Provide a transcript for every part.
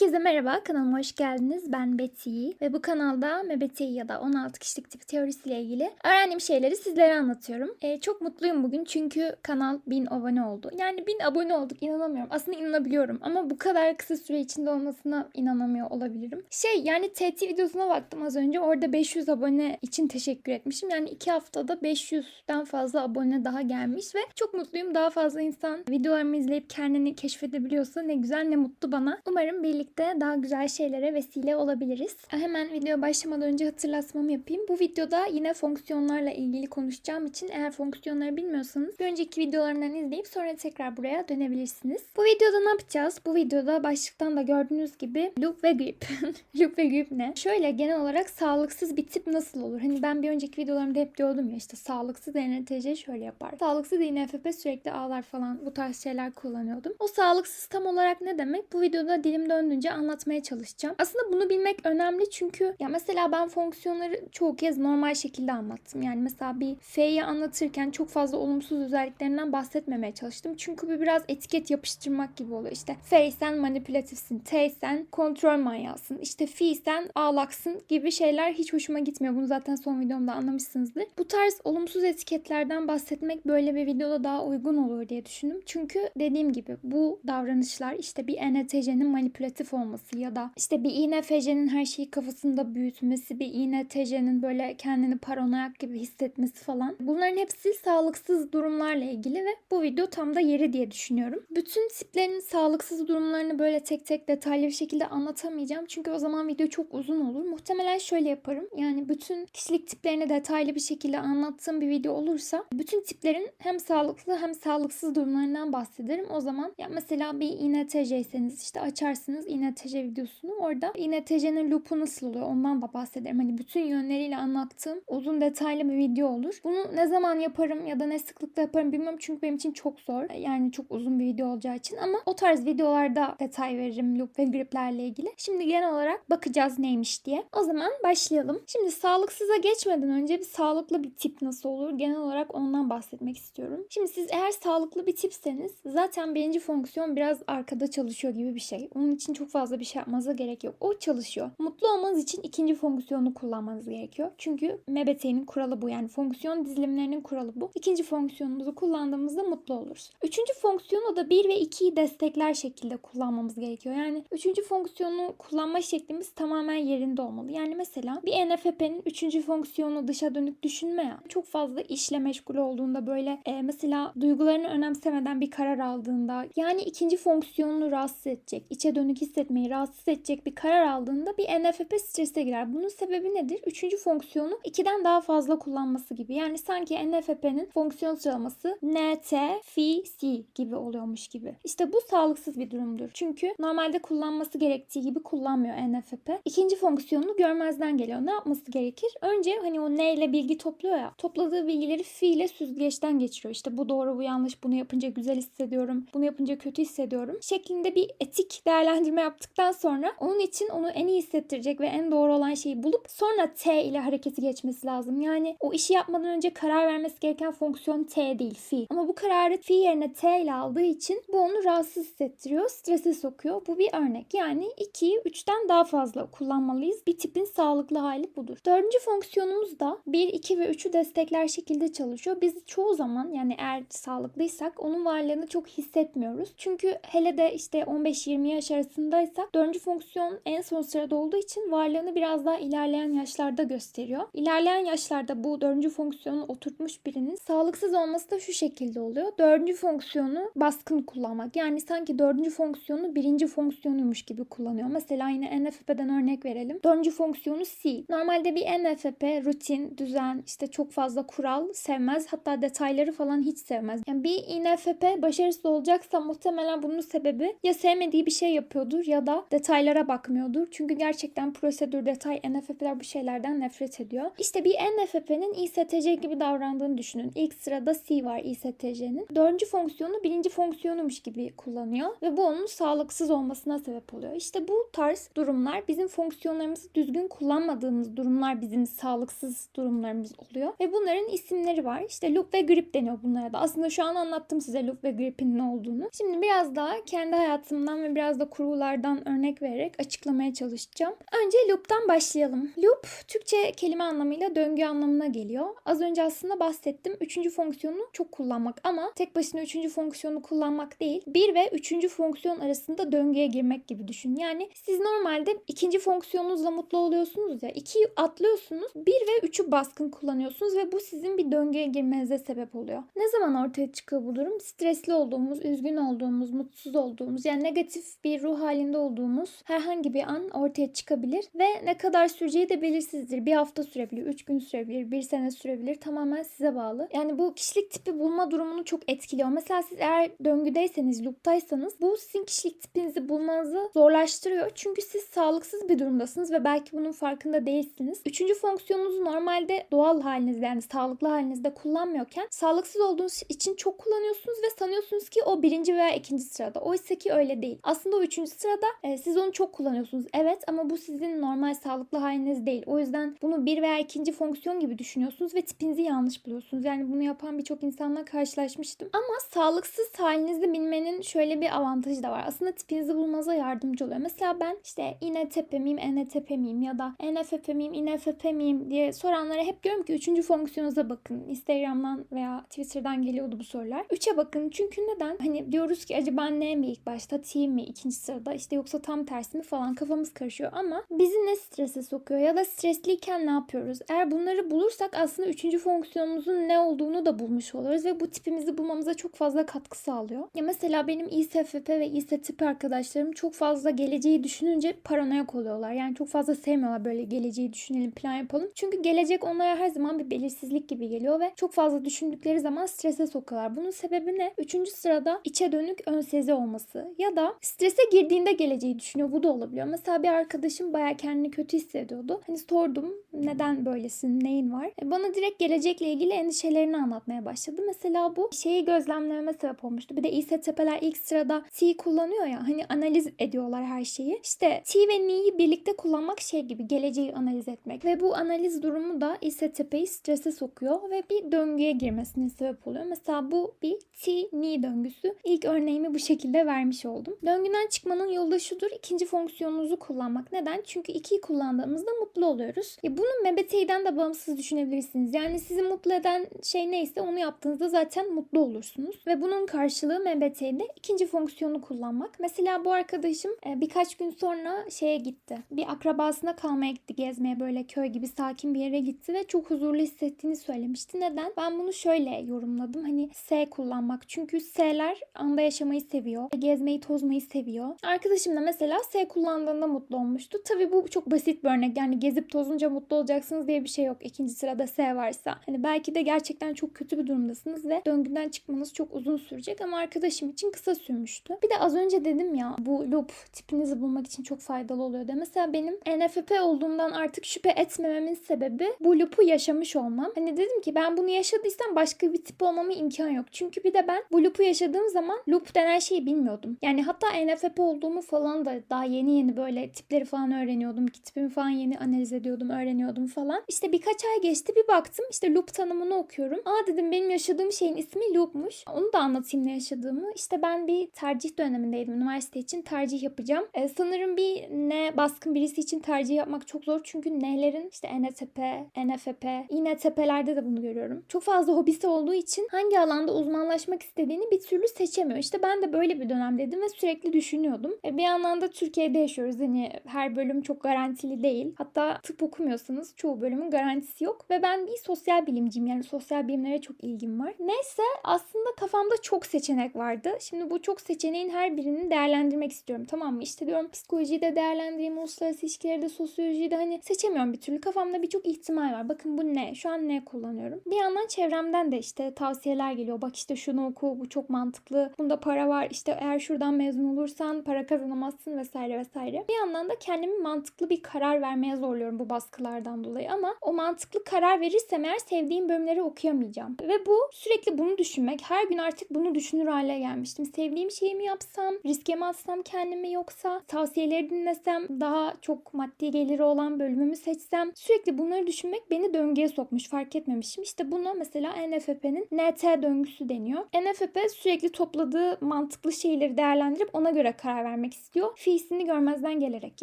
Herkese merhaba, kanalıma hoş geldiniz. Ben Betty ve bu kanalda MBTI ya da 16 kişilik tip teorisiyle ilgili öğrendiğim şeyleri sizlere anlatıyorum. Ee, çok mutluyum bugün çünkü kanal 1000 abone oldu. Yani 1000 abone olduk inanamıyorum. Aslında inanabiliyorum ama bu kadar kısa süre içinde olmasına inanamıyor olabilirim. Şey yani TT videosuna baktım az önce orada 500 abone için teşekkür etmişim. Yani 2 haftada 500'den fazla abone daha gelmiş ve çok mutluyum. Daha fazla insan videolarımı izleyip kendini keşfedebiliyorsa ne güzel ne mutlu bana. Umarım birlikte daha güzel şeylere vesile olabiliriz. Hemen video başlamadan önce hatırlatmamı yapayım. Bu videoda yine fonksiyonlarla ilgili konuşacağım için eğer fonksiyonları bilmiyorsanız bir önceki videolarımdan izleyip sonra tekrar buraya dönebilirsiniz. Bu videoda ne yapacağız? Bu videoda başlıktan da gördüğünüz gibi loop ve grip. loop ve grip ne? Şöyle genel olarak sağlıksız bir tip nasıl olur? Hani ben bir önceki videolarımda hep diyordum ya işte sağlıksız ENTC şöyle yapar. Sağlıksız INFP sürekli ağlar falan bu tarz şeyler kullanıyordum. O sağlıksız tam olarak ne demek? Bu videoda dilim döndüğünce anlatmaya çalışacağım. Aslında bunu bilmek önemli çünkü ya mesela ben fonksiyonları çoğu kez normal şekilde anlattım. Yani mesela bir F'yi anlatırken çok fazla olumsuz özelliklerinden bahsetmemeye çalıştım. Çünkü bu biraz etiket yapıştırmak gibi oluyor. İşte F sen manipülatifsin, T sen kontrol manyasın, işte Fi sen ağlaksın gibi şeyler hiç hoşuma gitmiyor. Bunu zaten son videomda anlamışsınızdır. Bu tarz olumsuz etiketlerden bahsetmek böyle bir videoda daha uygun olur diye düşündüm. Çünkü dediğim gibi bu davranışlar işte bir ENTC'nin manipülatif olması ya da işte bir INFC'nin her şeyi kafasında büyütmesi, bir INTC'nin böyle kendini paranoyak gibi hissetmesi falan. Bunların hepsi sağlıksız durumlarla ilgili ve bu video tam da yeri diye düşünüyorum. Bütün tiplerin sağlıksız durumlarını böyle tek tek detaylı bir şekilde anlatamayacağım. Çünkü o zaman video çok uzun olur. Muhtemelen şöyle yaparım. Yani bütün kişilik tiplerini detaylı bir şekilde anlattığım bir video olursa bütün tiplerin hem sağlıklı hem sağlıksız durumlarından bahsederim. O zaman ya mesela bir INTC'yseniz işte açarsınız INTC videosunu. Orada INTC'nin loop'u nasıl oluyor ondan da bahsederim. Hani bütün yönleriyle anlattığım uzun detaylı bir video olur. Bunu ne zaman yaparım ya da ne sıklıkla yaparım bilmiyorum çünkü benim için çok zor. Yani çok uzun bir video olacağı için ama o tarz videolarda detay veririm loop ve griplerle ilgili. Şimdi genel olarak bakacağız neymiş diye. O zaman başlayalım. Şimdi sağlıksıza geçmeden önce bir sağlıklı bir tip nasıl olur? Genel olarak ondan bahsetmek istiyorum. Şimdi siz eğer sağlıklı bir tipseniz zaten birinci fonksiyon biraz arkada çalışıyor gibi bir şey. Onun için çok fazla bir şey yapmanıza gerek yok. O çalışıyor. Mutlu olmanız için ikinci fonksiyonu kullanmanız gerekiyor. Çünkü MBTI'nin kuralı bu. Yani fonksiyon dizilimlerinin kuralı bu. İkinci fonksiyonumuzu kullandığımızda mutlu oluruz. Üçüncü fonksiyonu da 1 ve 2'yi destekler şekilde kullanmamız gerekiyor. Yani üçüncü fonksiyonu kullanma şeklimiz tamamen yerinde olmalı. Yani mesela bir NFP'nin üçüncü fonksiyonu dışa dönük düşünme ya. Çok fazla işle meşgul olduğunda böyle e, mesela duygularını önemsemeden bir karar aldığında yani ikinci fonksiyonunu rahatsız edecek, içe dönük hissetmeyi rahatsız edecek bir karar aldığında bir NFP strese girer. Bunun sebebi nedir? Üçüncü fonksiyonu ikiden daha fazla kullanması gibi. Yani sanki NFP'nin fonksiyon sıralaması N, T, Fi, C gibi oluyormuş gibi. İşte bu sağlıksız bir durumdur. Çünkü normalde kullanması gerektiği gibi kullanmıyor NFP. İkinci fonksiyonunu görmezden geliyor. Ne yapması gerekir? Önce hani o N ile bilgi topluyor ya. Topladığı bilgileri Fi ile süzgeçten geçiriyor. İşte bu doğru bu yanlış. Bunu yapınca güzel hissediyorum. Bunu yapınca kötü hissediyorum. Şeklinde bir etik değerlendirme yaptıktan sonra onun için onu en iyi hissettirecek ve en doğru olan şeyi bulup sonra T ile hareketi geçmesi lazım. Yani o işi yapmadan önce karar vermesi gereken fonksiyon T değil Fi. Ama bu kararı Fi yerine T ile aldığı için bu onu rahatsız hissettiriyor. Strese sokuyor. Bu bir örnek. Yani 2'yi 3'ten daha fazla kullanmalıyız. Bir tipin sağlıklı hali budur. Dördüncü fonksiyonumuz da 1, 2 ve 3'ü destekler şekilde çalışıyor. Biz çoğu zaman yani eğer sağlıklıysak onun varlığını çok hissetmiyoruz. Çünkü hele de işte 15-20 yaş arasındaysak dördüncü fonksiyon en son sırada olduğu için varlığını biraz daha ilerleyen yaşlarda gösteriyor. İlerleyen yaşlarda bu dördüncü fonksiyonu oturtmuş birinin sağlıksız olması da şu şekilde oluyor. Dördüncü fonksiyonu baskın kullanmak. Yani sanki dördüncü fonksiyonu birinci fonksiyonuymuş gibi kullanıyor. Mesela yine NFP'den örnek verelim. Dördüncü fonksiyonu C. Normalde bir NFP rutin, düzen, işte çok fazla kural sevmez. Hatta detayları falan hiç sevmez. Yani bir INFP başarısız olacaksa muhtemelen bunun sebebi ya sevmediği bir şey yapıyordur ya da detaylara bakmıyordur. Çünkü gerçekten prosedür, detay, NFP'ler bu şeylerden nefret ediyor. İşte bir NFP'nin ISTC gibi davrandığını düşünün. İlk sırada C var ISTC'nin. Dördüncü fonksiyonu birinci fonksiyonumuş gibi kullanıyor ve bu onun sağlıksız olmasına sebep oluyor. İşte bu tarz durumlar bizim fonksiyonlarımızı düzgün kullanmadığımız durumlar bizim sağlıksız durumlarımız oluyor. Ve bunların isimleri var. İşte loop ve grip deniyor bunlara da. Aslında şu an anlattım size loop ve gripin ne olduğunu. Şimdi biraz daha kendi hayatımdan ve biraz da kurgular kitaplardan örnek vererek açıklamaya çalışacağım. Önce loop'tan başlayalım. Loop Türkçe kelime anlamıyla döngü anlamına geliyor. Az önce aslında bahsettim. Üçüncü fonksiyonu çok kullanmak ama tek başına üçüncü fonksiyonu kullanmak değil. Bir ve üçüncü fonksiyon arasında döngüye girmek gibi düşün. Yani siz normalde ikinci fonksiyonunuzla mutlu oluyorsunuz ya. ikiyi atlıyorsunuz. Bir ve üçü baskın kullanıyorsunuz ve bu sizin bir döngüye girmenize sebep oluyor. Ne zaman ortaya çıkıyor bu durum? Stresli olduğumuz, üzgün olduğumuz, mutsuz olduğumuz yani negatif bir ruh halinde olduğumuz herhangi bir an ortaya çıkabilir ve ne kadar süreceği de belirsizdir. Bir hafta sürebilir, üç gün sürebilir, bir sene sürebilir. Tamamen size bağlı. Yani bu kişilik tipi bulma durumunu çok etkiliyor. Mesela siz eğer döngüdeyseniz, loop'taysanız bu sizin kişilik tipinizi bulmanızı zorlaştırıyor. Çünkü siz sağlıksız bir durumdasınız ve belki bunun farkında değilsiniz. Üçüncü fonksiyonunuzu normalde doğal halinizde yani sağlıklı halinizde kullanmıyorken sağlıksız olduğunuz için çok kullanıyorsunuz ve sanıyorsunuz ki o birinci veya ikinci sırada. Oysa ki öyle değil. Aslında o üçüncü sırada e, siz onu çok kullanıyorsunuz. Evet ama bu sizin normal sağlıklı haliniz değil. O yüzden bunu bir veya ikinci fonksiyon gibi düşünüyorsunuz ve tipinizi yanlış buluyorsunuz. Yani bunu yapan birçok insanla karşılaşmıştım. Ama sağlıksız halinizi bilmenin şöyle bir avantajı da var. Aslında tipinizi bulmanıza yardımcı oluyor. Mesela ben işte INTP miyim, ENTP miyim ya da ENFP miyim, INFP miyim diye soranlara hep diyorum ki üçüncü fonksiyonunuza bakın. Instagram'dan veya Twitter'dan geliyordu bu sorular. Üçe bakın. Çünkü neden? Hani diyoruz ki acaba ne mi ilk başta? T mi ikinci sırada? İşte yoksa tam tersi mi falan kafamız karışıyor ama bizi ne strese sokuyor ya da stresliyken ne yapıyoruz? Eğer bunları bulursak aslında üçüncü fonksiyonumuzun ne olduğunu da bulmuş oluruz ve bu tipimizi bulmamıza çok fazla katkı sağlıyor. Ya mesela benim ISFP ve ISTP arkadaşlarım çok fazla geleceği düşününce paranoyak oluyorlar. Yani çok fazla sevmiyorlar böyle geleceği düşünelim, plan yapalım. Çünkü gelecek onlara her zaman bir belirsizlik gibi geliyor ve çok fazla düşündükleri zaman strese sokuyorlar. Bunun sebebi ne? Üçüncü sırada içe dönük ön sezi olması ya da strese girdiğinde geleceği düşünüyor. Bu da olabiliyor. Mesela bir arkadaşım baya kendini kötü hissediyordu. Hani sordum neden böylesin, neyin var? E bana direkt gelecekle ilgili endişelerini anlatmaya başladı. Mesela bu şeyi gözlemlememe sebep olmuştu. Bir de İSTP'ler ilk sırada T kullanıyor ya hani analiz ediyorlar her şeyi. İşte T ve N'yi birlikte kullanmak şey gibi geleceği analiz etmek. Ve bu analiz durumu da İSTP'yi strese sokuyor ve bir döngüye girmesine sebep oluyor. Mesela bu bir T-Ni döngüsü. İlk örneğimi bu şekilde vermiş oldum. Döngüden çıkmanın yolu da şudur. ikinci fonksiyonunuzu kullanmak. Neden? Çünkü ikiyi kullandığımızda mutlu oluyoruz. Ya bunu MBTI'den de bağımsız düşünebilirsiniz. Yani sizi mutlu eden şey neyse onu yaptığınızda zaten mutlu olursunuz. Ve bunun karşılığı MBTI'de ikinci fonksiyonu kullanmak. Mesela bu arkadaşım e, birkaç gün sonra şeye gitti. Bir akrabasına kalmaya gitti gezmeye böyle köy gibi sakin bir yere gitti ve çok huzurlu hissettiğini söylemişti. Neden? Ben bunu şöyle yorumladım. Hani S kullanmak. Çünkü S'ler anda yaşamayı seviyor. Gezmeyi, tozmayı seviyor. Arkadaşım da mesela S kullandığında mutlu olmuştu. Tabii bu çok basit bir örnek. Yani gezip tozunca mutlu olacaksınız diye bir şey yok. İkinci sırada S varsa. Hani belki de gerçekten çok kötü bir durumdasınız ve döngüden çıkmanız çok uzun sürecek ama arkadaşım için kısa sürmüştü. Bir de az önce dedim ya bu loop tipinizi bulmak için çok faydalı oluyor diye. Mesela benim NFP olduğumdan artık şüphe etmememin sebebi bu loop'u yaşamış olmam. Hani dedim ki ben bunu yaşadıysam başka bir tip olmama imkan yok. Çünkü bir de ben bu loop'u yaşadığım zaman loop denen şeyi bilmiyordum. Yani hatta NFP olduğumu falan da daha yeni yeni böyle tipleri falan öğreniyordum. Ki tipimi falan yeni analiz ediyordum, öğreniyordum falan. İşte birkaç ay geçti bir baktım işte loop tanımını okuyorum. Aa dedim benim yaşadığım şeyin ismi loop'muş. Onu da anlatayım ne yaşadığımı. İşte ben bir tercih dönemindeydim. Üniversite için tercih yapacağım. Ee, sanırım bir ne baskın birisi için tercih yapmak çok zor. Çünkü N'lerin işte NTP, NFP, İNTP'lerde de bunu görüyorum. Çok fazla hobisi olduğu için hangi alanda uzmanlaşmak istediğini bir türlü seçemiyor. İşte ben de böyle bir dönemdeydim ve sürekli düşünüyordum. E, bir yandan da Türkiye'de yaşıyoruz. Hani her bölüm çok garantili değil. Hatta tıp okumuyorsanız çoğu bölümün garantisi yok. Ve ben bir sosyal bilimciyim. Yani sosyal bilimlere çok ilgim var. Neyse aslında kafamda çok seçenek vardı. Şimdi bu çok seçeneğin her birini değerlendirmek istiyorum. Tamam mı? İşte diyorum psikolojiyi de değerlendireyim, uluslararası ilişkileri de, sosyolojiyi de hani seçemiyorum bir türlü. Kafamda birçok ihtimal var. Bakın bu ne? Şu an ne kullanıyorum? Bir yandan çevremden de işte tavsiyeler geliyor. Bak işte şunu oku, bu çok mantıklı. Bunda para var. İşte eğer şuradan mezun olursan para kazanamazsın vesaire vesaire. Bir yandan da kendimi mantıklı bir karar vermeye zorluyorum bu baskılardan dolayı ama o mantıklı karar verirsem eğer sevdiğim bölümleri okuyamayacağım. Ve bu sürekli bunu düşünmek. Her gün artık bunu düşünür hale gelmiştim. Sevdiğim şeyi mi yapsam, riske mi atsam kendimi yoksa tavsiyeleri dinlesem, daha çok maddi geliri olan bölümümü seçsem. Sürekli bunları düşünmek beni döngüye sokmuş fark etmemişim. İşte buna mesela NFP'nin NT döngüsü deniyor. NFP sürekli topladığı mantıklı şeyleri değerlendirip ona göre karar vermeye vermek istiyor. Fiilini görmezden gelerek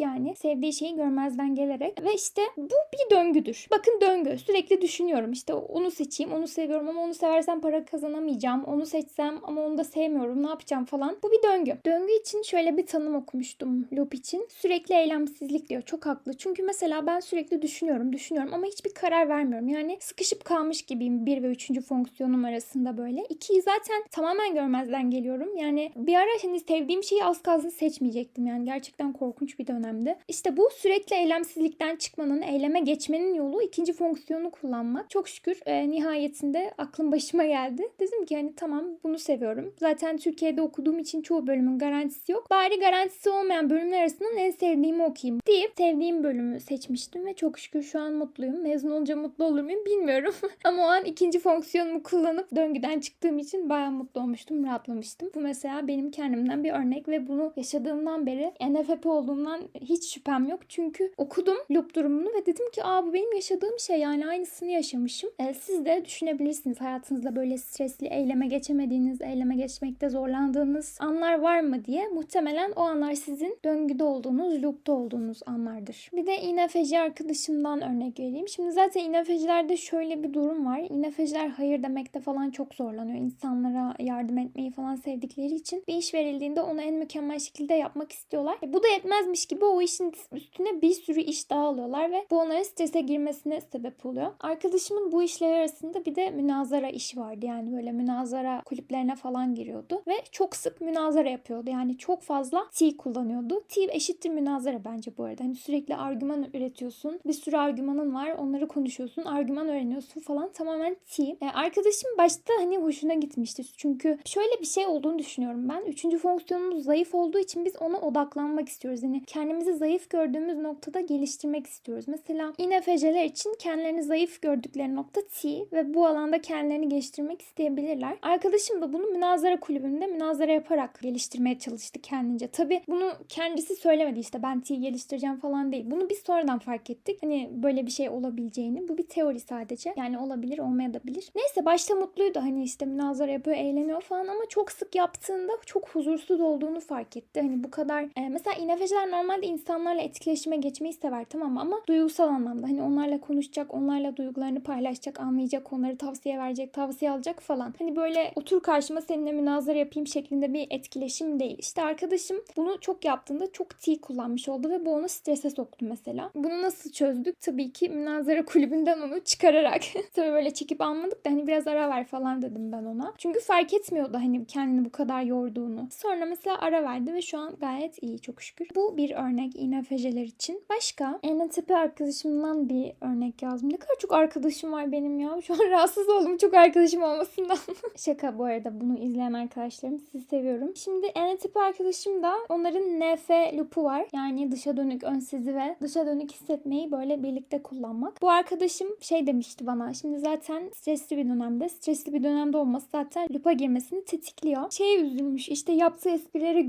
yani sevdiği şeyi görmezden gelerek ve işte bu bir döngüdür. Bakın döngü. Sürekli düşünüyorum. İşte onu seçeyim, onu seviyorum ama onu seversem para kazanamayacağım. Onu seçsem ama onu da sevmiyorum. Ne yapacağım falan. Bu bir döngü. Döngü için şöyle bir tanım okumuştum loop için. Sürekli eylemsizlik diyor. Çok haklı. Çünkü mesela ben sürekli düşünüyorum, düşünüyorum ama hiçbir karar vermiyorum. Yani sıkışıp kalmış gibiyim 1 ve 3. fonksiyonum arasında böyle. 2'yi zaten tamamen görmezden geliyorum. Yani bir ara hani sevdiğim şeyi az kalsın seçmeyecektim. Yani gerçekten korkunç bir dönemdi. İşte bu sürekli eylemsizlikten çıkmanın, eyleme geçmenin yolu ikinci fonksiyonu kullanmak. Çok şükür e, nihayetinde aklım başıma geldi. Dedim ki hani tamam bunu seviyorum. Zaten Türkiye'de okuduğum için çoğu bölümün garantisi yok. Bari garantisi olmayan bölümler arasından en sevdiğimi okuyayım deyip sevdiğim bölümü seçmiştim ve çok şükür şu an mutluyum. Mezun olunca mutlu olur muyum bilmiyorum. Ama o an ikinci fonksiyonumu kullanıp döngüden çıktığım için bayağı mutlu olmuştum, rahatlamıştım. Bu mesela benim kendimden bir örnek ve bunu yaşadığımdan beri NFP olduğumdan hiç şüphem yok. Çünkü okudum loop durumunu ve dedim ki aa bu benim yaşadığım şey yani aynısını yaşamışım. E, siz de düşünebilirsiniz hayatınızda böyle stresli eyleme geçemediğiniz, eyleme geçmekte zorlandığınız anlar var mı diye. Muhtemelen o anlar sizin döngüde olduğunuz, loop'ta olduğunuz anlardır. Bir de İNFC arkadaşımdan örnek vereyim. Şimdi zaten İNFC'lerde şöyle bir durum var. İNFC'ler hayır demekte falan çok zorlanıyor. İnsanlara yardım etmeyi falan sevdikleri için bir iş verildiğinde onu en mükemmel şekilde yapmak istiyorlar. E, bu da yetmezmiş gibi o işin üstüne bir sürü iş daha alıyorlar ve bu onların strese girmesine sebep oluyor. Arkadaşımın bu işler arasında bir de münazara işi vardı. Yani böyle münazara kulüplerine falan giriyordu ve çok sık münazara yapıyordu. Yani çok fazla T kullanıyordu. T eşittir münazara bence bu arada. Hani sürekli argüman üretiyorsun. Bir sürü argümanın var. Onları konuşuyorsun. Argüman öğreniyorsun falan. Tamamen T. E, arkadaşım başta hani hoşuna gitmişti. Çünkü şöyle bir şey olduğunu düşünüyorum ben. Üçüncü fonksiyonumuz zayıf olduğu için biz ona odaklanmak istiyoruz. Yani kendimizi zayıf gördüğümüz noktada geliştirmek istiyoruz. Mesela INFC'ler için kendilerini zayıf gördükleri nokta T ve bu alanda kendilerini geliştirmek isteyebilirler. Arkadaşım da bunu münazara kulübünde münazara yaparak geliştirmeye çalıştı kendince. Tabi bunu kendisi söylemedi işte ben T'yi geliştireceğim falan değil. Bunu biz sonradan fark ettik. Hani böyle bir şey olabileceğini. Bu bir teori sadece. Yani olabilir olmayabilir. Neyse başta mutluydu. Hani işte münazara yapıyor, eğleniyor falan ama çok sık yaptığında çok huzursuz olduğunu fark etti. Hani bu kadar e, mesela INFC'ler normalde insanlarla etkileşime geçmeyi sever tamam mı? Ama duygusal anlamda hani onlarla konuşacak, onlarla duygularını paylaşacak, anlayacak, onları tavsiye verecek, tavsiye alacak falan. Hani böyle otur karşıma seninle münazara yapayım şeklinde bir etkileşim değil. İşte arkadaşım bunu çok yaptığında çok T kullanmış oldu ve bu onu strese soktu mesela. Bunu nasıl çözdük? Tabii ki münazara kulübünden onu çıkararak. Tabii böyle çekip almadık da hani biraz ara ver falan dedim ben ona. Çünkü fark etmiyordu hani kendini bu kadar yorduğunu. Sonra mesela ara verdi ve şu an gayet iyi çok şükür. Bu bir örnek INFJ'ler için. Başka ENTP arkadaşımdan bir örnek yazdım. Ne kadar çok arkadaşım var benim ya. Şu an rahatsız oldum çok arkadaşım olmasından. Şaka bu arada bunu izleyen arkadaşlarım. Sizi seviyorum. Şimdi ENTP arkadaşım da onların NF loop'u var. Yani dışa dönük ön sezi ve dışa dönük hissetmeyi böyle birlikte kullanmak. Bu arkadaşım şey demişti bana. Şimdi zaten stresli bir dönemde. Stresli bir dönemde olması zaten loop'a girmesini tetikliyor. Şeye üzülmüş. işte yaptığı esprilere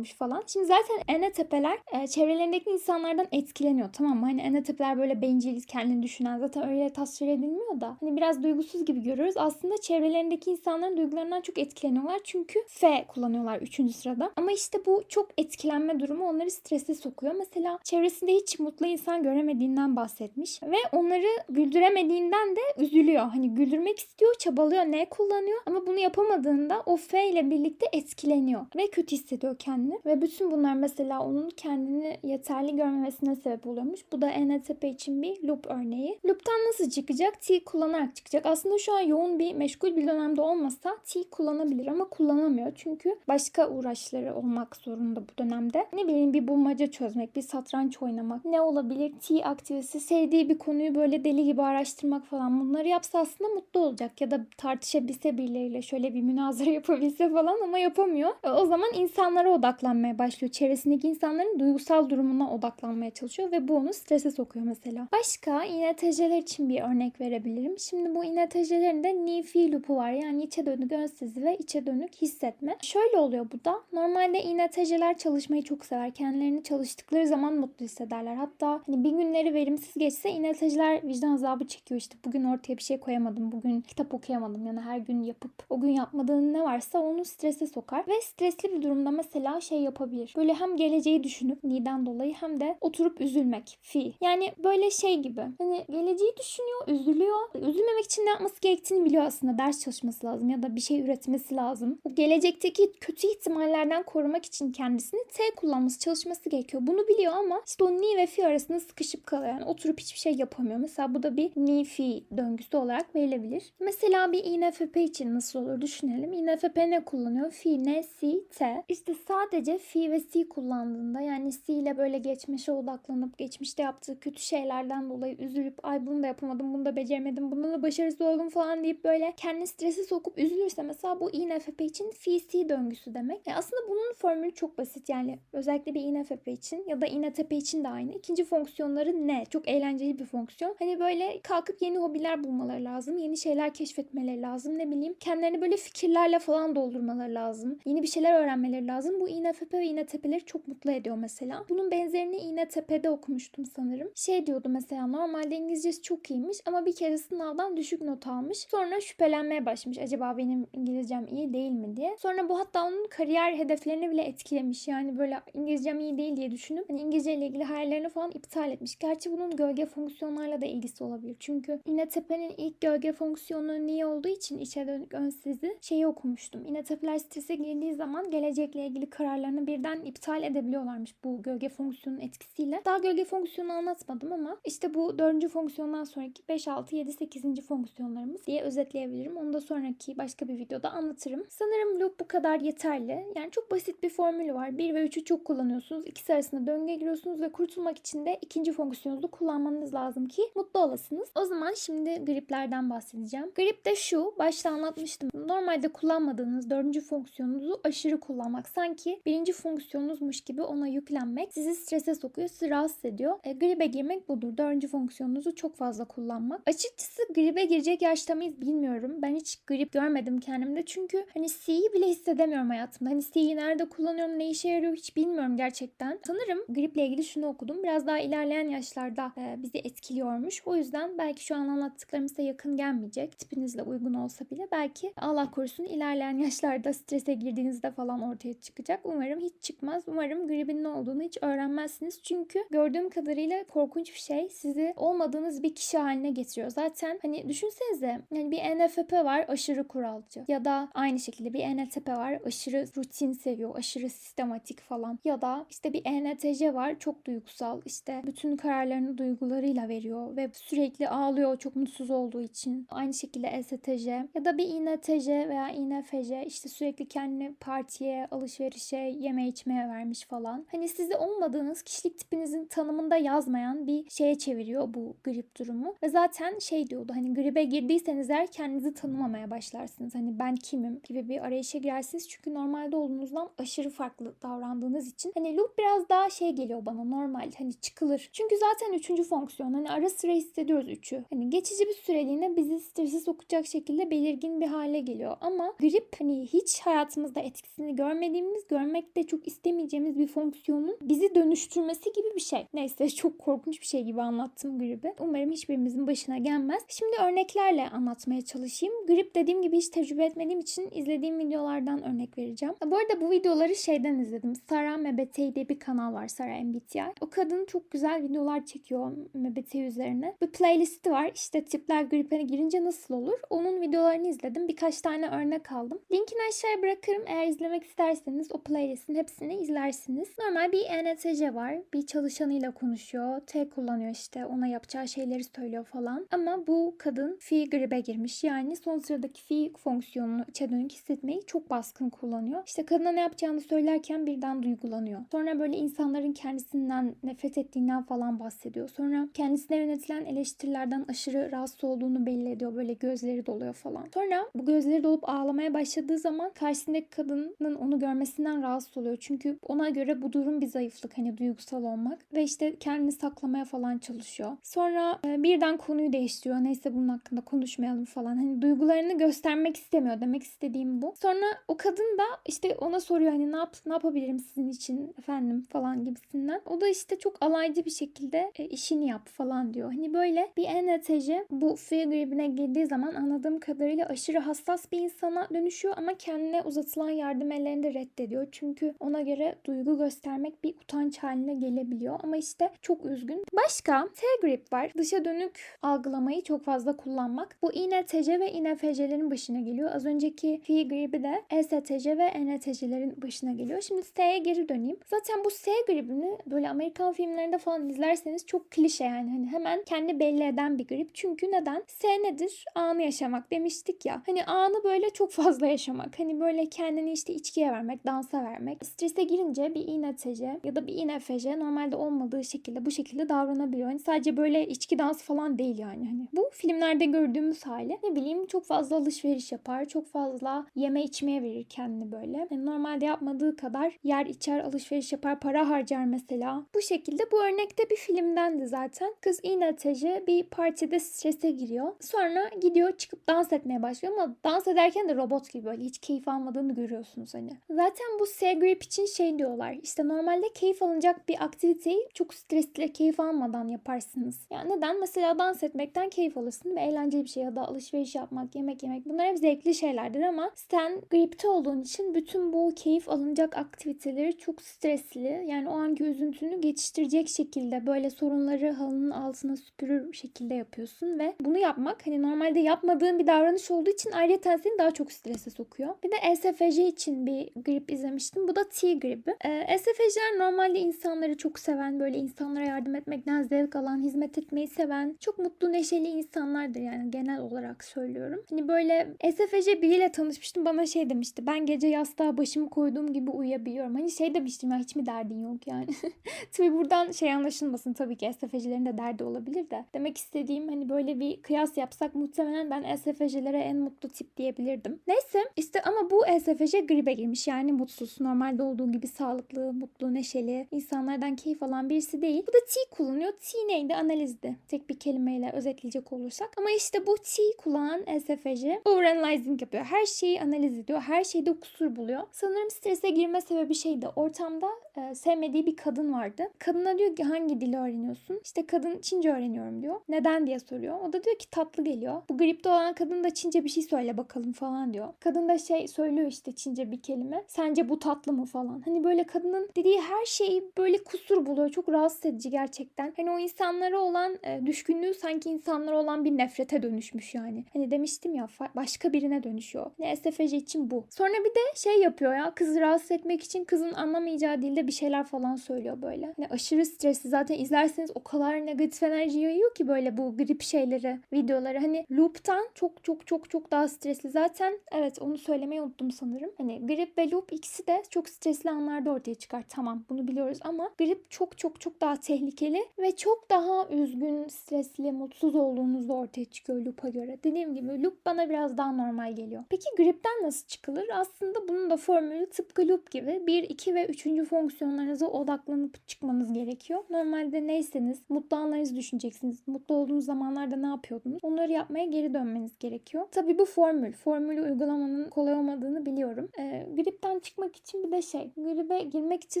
gülünmüyormuş falan. Şimdi zaten ENTP'ler e, çevrelerindeki insanlardan etkileniyor. Tamam mı? Hani ENTP'ler böyle bencil, kendini düşünen zaten öyle tasvir edilmiyor da. Hani biraz duygusuz gibi görüyoruz. Aslında çevrelerindeki insanların duygularından çok etkileniyorlar. Çünkü F kullanıyorlar 3. sırada. Ama işte bu çok etkilenme durumu onları strese sokuyor. Mesela çevresinde hiç mutlu insan göremediğinden bahsetmiş. Ve onları güldüremediğinden de üzülüyor. Hani güldürmek istiyor, çabalıyor, ne kullanıyor. Ama bunu yapamadığında o F ile birlikte etkileniyor. Ve kötü hissediyor kendini. Ve bütün bunlar mesela onun kendini yeterli görmemesine sebep oluyormuş. Bu da ENTP için bir loop örneği. Loop'tan nasıl çıkacak? T kullanarak çıkacak. Aslında şu an yoğun bir meşgul bir dönemde olmasa T kullanabilir ama kullanamıyor. Çünkü başka uğraşları olmak zorunda bu dönemde. Ne bileyim bir bulmaca çözmek, bir satranç oynamak. Ne olabilir? T aktivitesi, sevdiği bir konuyu böyle deli gibi araştırmak falan. Bunları yapsa aslında mutlu olacak. Ya da tartışabilse birileriyle şöyle bir münazara yapabilse falan ama yapamıyor. E, O zaman insanlara odaklanmaya başlıyor. Çevresindeki insanların duygusal durumuna odaklanmaya çalışıyor ve bu onu strese sokuyor mesela. Başka INTJ'ler için bir örnek verebilirim. Şimdi bu INTJ'lerin de Nifi loop'u var. Yani içe dönük ön ve içe dönük hissetme. Şöyle oluyor bu da. Normalde INTJ'ler çalışmayı çok sever. Kendilerini çalıştıkları zaman mutlu hissederler. Hatta hani bir günleri verimsiz geçse INTJ'ler vicdan azabı çekiyor işte. Bugün ortaya bir şey koyamadım. Bugün kitap okuyamadım. Yani her gün yapıp o gün yapmadığın ne varsa onu strese sokar. Ve stresli bir durumda mesela şey yapabilir. Böyle hem geleceği düşünüp niden dolayı hem de oturup üzülmek. Fi. Yani böyle şey gibi. Hani geleceği düşünüyor, üzülüyor. Üzülmemek için ne yapması gerektiğini biliyor aslında. Ders çalışması lazım ya da bir şey üretmesi lazım. Gelecekteki kötü ihtimallerden korumak için kendisini T kullanması, çalışması gerekiyor. Bunu biliyor ama işte o ni ve fi arasında sıkışıp kalıyor. Yani oturup hiçbir şey yapamıyor. Mesela bu da bir ni fi döngüsü olarak verilebilir. Mesela bir INFP için nasıl olur düşünelim. INFP ne kullanıyor? Fi, ne, si, te. İşte sadece fi ve si kullandığında yani si ile böyle geçmişe odaklanıp geçmişte yaptığı kötü şeylerden dolayı üzülüp ay bunu da yapamadım, bunu da beceremedim, bunda da başarısız oldum falan deyip böyle kendini strese sokup üzülürse mesela bu INFP için fi si döngüsü demek. Yani aslında bunun formülü çok basit yani özellikle bir INFP için ya da INTP için de aynı. İkinci fonksiyonları ne? Çok eğlenceli bir fonksiyon. Hani böyle kalkıp yeni hobiler bulmaları lazım. Yeni şeyler keşfetmeleri lazım. Ne bileyim kendilerini böyle fikirlerle falan doldurmaları lazım. Yeni bir şeyler öğrenmeleri lazım. Bu INFP ve INTP'leri çok mutlu ediyor mesela. Bunun benzerini INTP'de okumuştum sanırım. Şey diyordu mesela normalde İngilizcesi çok iyiymiş ama bir kere sınavdan düşük not almış. Sonra şüphelenmeye başlamış. Acaba benim İngilizcem iyi değil mi diye. Sonra bu hatta onun kariyer hedeflerini bile etkilemiş. Yani böyle İngilizcem iyi değil diye düşünüp hani İngilizce ile ilgili hayallerini falan iptal etmiş. Gerçi bunun gölge fonksiyonlarla da ilgisi olabilir. Çünkü İNTP'nin ilk gölge fonksiyonu niye olduğu için içe dönük ön sezi şeyi okumuştum. İNTP'ler strese girdiği zaman gelecekle ilgili kararlarını birden iptal edebiliyorlarmış bu gölge fonksiyonun etkisiyle. Daha gölge fonksiyonu anlatmadım ama işte bu dördüncü fonksiyondan sonraki 5, 6, 7, 8. fonksiyonlarımız diye özetleyebilirim. Onu da sonraki başka bir videoda anlatırım. Sanırım loop bu kadar yeterli. Yani çok basit bir formülü var. 1 ve 3'ü çok kullanıyorsunuz. İkisi arasında döngüye giriyorsunuz ve kurtulmak için de ikinci fonksiyonunuzu kullanmanız lazım ki mutlu olasınız. O zaman şimdi griplerden bahsedeceğim. Grip de şu. Başta anlatmıştım. Normalde kullanmadığınız dördüncü fonksiyonunuzu aşırı kullanmak. Sanki birinci fonksiyonunuzmuş gibi ona yüklenmek sizi strese sokuyor, sizi rahatsız ediyor. E, gribe girmek budur. Dördüncü fonksiyonunuzu çok fazla kullanmak. Açıkçası gribe girecek yaşta mıyız bilmiyorum. Ben hiç grip görmedim kendimde. Çünkü hani C'yi bile hissedemiyorum hayatımda. Hani C'yi nerede kullanıyorum, ne işe yarıyor hiç bilmiyorum gerçekten. Sanırım griple ilgili şunu okudum. Biraz daha ilerleyen yaşlarda e, bizi etkiliyormuş. O yüzden belki şu an anlattıklarım size yakın gelmeyecek. Tipinizle uygun olsa bile belki Allah korusun ilerleyen yaşlarda strese girdiğinizde falan ortaya çıkacak. Umarım hiç çıkmaz. Umarım gribin ne olduğunu hiç öğrenmezsiniz. Çünkü gördüğüm kadarıyla korkunç bir şey. Sizi olmadığınız bir kişi haline getiriyor. Zaten hani düşünsenize yani bir NFP var aşırı kuralcı. Ya da aynı şekilde bir ENTP var aşırı rutin seviyor. Aşırı sistematik falan. Ya da işte bir ENTJ var çok duygusal. işte bütün kararlarını duygularıyla veriyor ve sürekli ağlıyor çok mutsuz olduğu için. Aynı şekilde ESTJ ya da bir INTJ veya INFJ işte sürekli kendini partiye, alışverişe, yeme içmeye vermiş falan. Hani sizi olmadığınız kişilik tipinizin tanımında yazmayan bir şeye çeviriyor bu grip durumu. Ve zaten şey diyordu hani gribe girdiyseniz eğer kendinizi tanımamaya başlarsınız. Hani ben kimim gibi bir arayışa girersiniz. Çünkü normalde olduğunuzdan aşırı farklı davrandığınız için. Hani loop biraz daha şey geliyor bana normal hani çıkılır. Çünkü zaten üçüncü fonksiyon hani ara sıra hissediyoruz üçü. Hani geçici bir süreliğine bizi strese sokacak şekilde belirgin bir hale geliyor. Ama grip hani hiç hayatımızda etkisini görmediğimiz, görmek de çok istemeyeceğimiz bir fonksiyonun bizi dönüştürmesi gibi bir şey. Neyse çok korkunç bir şey gibi anlattım gribi. Umarım hiçbirimizin başına gelmez. Şimdi örneklerle anlatmaya çalışayım. Grip dediğim gibi hiç tecrübe etmediğim için izlediğim videolardan örnek vereceğim. Bu arada bu videoları şeyden izledim. Sara MBTI diye bir kanal var. Sara MBTI. O kadın çok güzel videolar çekiyor MBTI üzerine. Bir playlisti var. İşte tipler gripe girince nasıl olur? Onun videolarını izledim. Birkaç tane örnek aldım. Linkini aşağıya bırakırım. Eğer izlemek isterseniz o playlistin hepsini izlersiniz. Normal bir ENTJ var. Bir çalışanıyla konuşuyor. T kullanıyor işte. Ona yapacağı şeyleri söylüyor falan. Ama bu kadın fi gribe girmiş. Yani son sıradaki fi fonksiyonunu içe dönük hissetmeyi çok baskın kullanıyor. İşte kadına ne yapacağını söylerken birden duygulanıyor. Sonra böyle insanların kendisinden nefret ettiğinden falan bahsediyor. Sonra kendisine yönetilen eleştirilerden aşırı rahatsız olduğunu belli ediyor. Böyle gözleri doluyor falan. Sonra bu gözleri dolup ağlamaya başladığı zaman karşısındaki kadının onu görmesinden rahatsız oluyor. Çünkü ona göre bu durum bir zayıflık hani duygusal olmak ve işte kendini saklamaya falan çalışıyor. Sonra e, birden konuyu değiştiriyor. Neyse bunun hakkında konuşmayalım falan. Hani duygularını göstermek istemiyor. Demek istediğim bu. Sonra o kadın da işte ona soruyor hani ne yap ne yapabilirim sizin için efendim falan gibisinden. O da işte çok alaycı bir şekilde e, işini yap falan diyor. Hani böyle bir ENTJ bu fear gribine girdiği zaman anladığım kadarıyla aşırı hassas bir insana dönüşüyor ama kendine uzatılan yardım ellerini de reddediyor. Çünkü ona göre duygu göstermek bir utanç haline gelebiliyor. Ama işte çok üzgün. Başka T grip var. Dışa dönük algılamayı çok fazla kullanmak. Bu INTC ve INFC'lerin başına geliyor. Az önceki F gribi de ESTC ve ENTC'lerin başına geliyor. Şimdi S'ye geri döneyim. Zaten bu S gribini böyle Amerikan filmlerinde falan izlerseniz çok klişe yani. Hani hemen kendi belli eden bir grip. Çünkü neden? S nedir? Anı yaşamak demiştik ya. Hani anı böyle çok fazla yaşamak. Hani böyle kendini işte içkiye vermek, dansa vermek. Strese girince bir INTC ya da bir INFC normalde olmadığı şekilde bu şekilde davranabiliyor. Hani sadece böyle içki dansı falan değil yani. Hani bu filmlerde gördüğümüz hali. Ne bileyim çok fazla alışveriş yapar. Çok fazla yeme içmeye verir kendini böyle. Yani normalde yapmadığı kadar yer içer, alışveriş yapar, para harcar mesela. Bu şekilde bu örnekte bir filmdendi zaten. Kız INTC bir partide strese giriyor. Sonra gidiyor çıkıp dans etmeye başlıyor ama dans ederken de robot gibi böyle hiç keyif almadığını görüyorsunuz hani. Zaten bu S grip için şey diyorlar. İşte normalde keyif alınacak bir aktiviteyi çok stresli, keyif almadan yaparsınız. Yani neden? Mesela dans etmekten keyif alırsın ve eğlenceli bir şey ya da alışveriş yapmak, yemek yemek bunlar hep zevkli şeylerdir ama sen gripte olduğun için bütün bu keyif alınacak aktiviteleri çok stresli yani o anki üzüntünü geçiştirecek şekilde böyle sorunları halının altına süpürür şekilde yapıyorsun ve bunu yapmak hani normalde yapmadığın bir davranış olduğu için ayrıca seni daha çok strese sokuyor. Bir de ESFJ için bir grip izlemiştim. Bu da T gribi. Ee, ESFJ'ler normalde insanları çok seven, böyle insanlara yardım etmekten zevk alan, hizmet etmeyi seven, çok mutlu, neşeli insanlardır yani genel olarak söylüyorum. Hani böyle ESFJ biriyle tanışmıştım bana şey demişti. Ben gece yastığa başımı koyduğum gibi uyuyabiliyorum. Hani şey demiştim ya hiç mi derdin yok yani. tabii buradan şey anlaşılmasın tabii ki ESFJ'lerin de derdi olabilir de. Demek istediğim hani böyle bir kıyas yapsak muhtemelen ben ESFJ'lere en mutlu tip diyebilirdim. Neyse işte ama bu ESFJ gribe girmiş yani mutsuz. Normalde olduğu gibi sağlıklı, mutlu, neşeli, insanlardan keyif alan birisi değil. Bu da T kullanıyor. T neydi? Analizdi. Tek bir kelimeyle özetleyecek olursak. Ama işte bu T kullanan ESFJ overanalyzing yapıyor. Her şeyi analiz ediyor. Her şeyde kusur buluyor. Sanırım strese girme sebebi şeydi. Ortamda e, sevmediği bir kadın vardı. Kadına diyor ki hangi dili öğreniyorsun? İşte kadın Çince öğreniyorum diyor. Neden diye soruyor. O da diyor ki tatlı geliyor. Bu gripte olan kadın da Çince bir şey söyle bakalım falan diyor. Kadın da şey söylüyor işte Çince bir kelime. Sence bu tatlı mı falan. Hani böyle kadının dediği her şeyi böyle kusur buluyor. Çok rahatsız edici gerçekten. Hani o insanlara olan e, düşkünlüğü sanki insanlara olan bir nefrete dönüşmüş yani. Hani demiştim ya başka birine dönüşüyor. Ne SFC için bu. Sonra bir de şey yapıyor ya kızı rahatsız etmek için kızın anlamayacağı dilde bir şeyler falan söylüyor böyle. Hani aşırı stresli zaten izlerseniz o kadar negatif enerji yayıyor ki böyle bu grip şeyleri, videoları. Hani loop'tan çok çok çok çok daha stresli. Zaten evet onu söylemeyi unuttum sanırım. Hani grip ve loop ikisi de çok stresli anlarda ortaya çıkar. Tamam bunu biliyoruz ama grip çok çok çok daha tehlikeli ve çok daha üzgün, stresli, mutsuz olduğunuzda ortaya çıkıyor loop'a göre. Dediğim gibi loop bana biraz daha normal geliyor. Peki gripten nasıl çıkılır? Aslında bunun da formülü tıpkı loop gibi 1, 2 ve 3. fonksiyonlarınıza odaklanıp çıkmanız gerekiyor. Normalde neyseniz mutlu anlarınızı düşüneceksiniz. Mutlu olduğunuz zamanlarda ne yapıyordunuz? Onları yapmaya geri dönmeniz gerekiyor. Tabii bu formül. Formülü uygulamanın kolay olmadığını biliyorum. Ee, gripten çıkmak için bir de şey. Gribe girmek için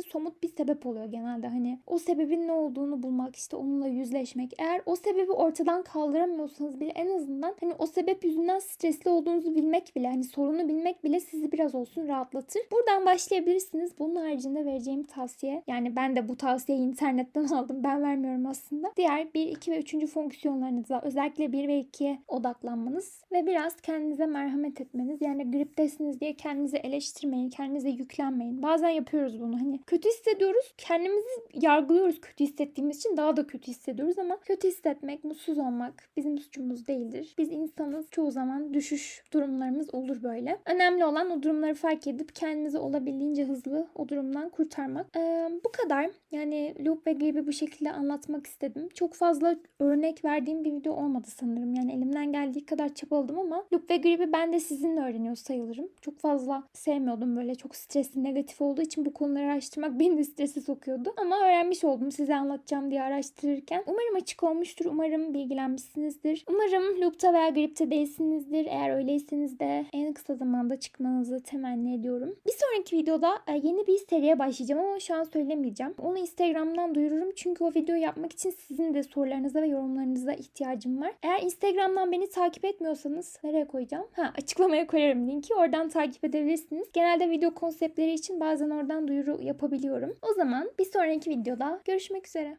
somut bir sebep oluyor genelde. Hani o sebebin ne olduğunu bulmak, işte onunla yüzleşmek. Eğer o sebebi ortadan kaldıramıyorsanız bile en azından hani o sebep yüzünden stresli olduğunuzu bilmek bile, hani sorunu bilmek bile sizi biraz olsun rahatlatır. Buradan başlayabilirsiniz. Bunun haricinde vereceğim tavsiye, yani ben de bu tavsiyeyi internetten aldım. Ben vermiyorum aslında. Diğer 1, 2 ve 3. fonksiyonlarınıza özellikle 1 ve 2'ye odaklanmanız ve biraz kendinize merhamet etmeniz. Yani griptesiniz diye kendinizi eleştirmeyin, kendinize yüklenmeyin. Bazen yapıyoruz bunu. Hani kötü hissediyoruz. Kendimizi yargılıyoruz kötü hissettiğimiz için daha da kötü hissediyoruz ama kötü hissetmek, mutsuz olmak bizim suçumuz değildir. Biz insanız. Çoğu zaman düşüş durumlarımız olur böyle. Önemli olan o durumları fark edip kendimizi olabildiğince hızlı o durumdan kurtarmak. Ee, bu kadar. Yani loop ve gribi bu şekilde anlatmak istedim. Çok fazla örnek verdiğim bir video olmadı sanırım. Yani elimden geldiği kadar çabaladım ama loop ve gribi ben de sizinle öğreniyor sayılırım. Çok fazla sevmiyordum böyle çok stresli negatif olduğu için bu konuları araştırmak beni de strese sokuyordu. Ama öğrenmiş oldum size anlatacağım diye araştırırken. Umarım açık olmuştur. Umarım bilgilenmişsinizdir. Umarım loop'ta veya gripte değilsinizdir. Eğer öyleyseniz de en kısa zamanda çıkmanızı temenni ediyorum. Bir sonraki videoda e, yeni bir seriye başlayacağım ama şu an söylemeyeceğim. Onu Instagram'dan duyururum çünkü o videoyu yapmak için sizin de sorularınıza ve yorumlarınıza ihtiyacım var. Eğer Instagram'dan beni takip etmiyorsanız nereye koyacağım? Ha açıklamaya koyarım linki. Oradan takip edebilirsiniz. Genelde video konsepti konseptleri için bazen oradan duyuru yapabiliyorum. O zaman bir sonraki videoda görüşmek üzere.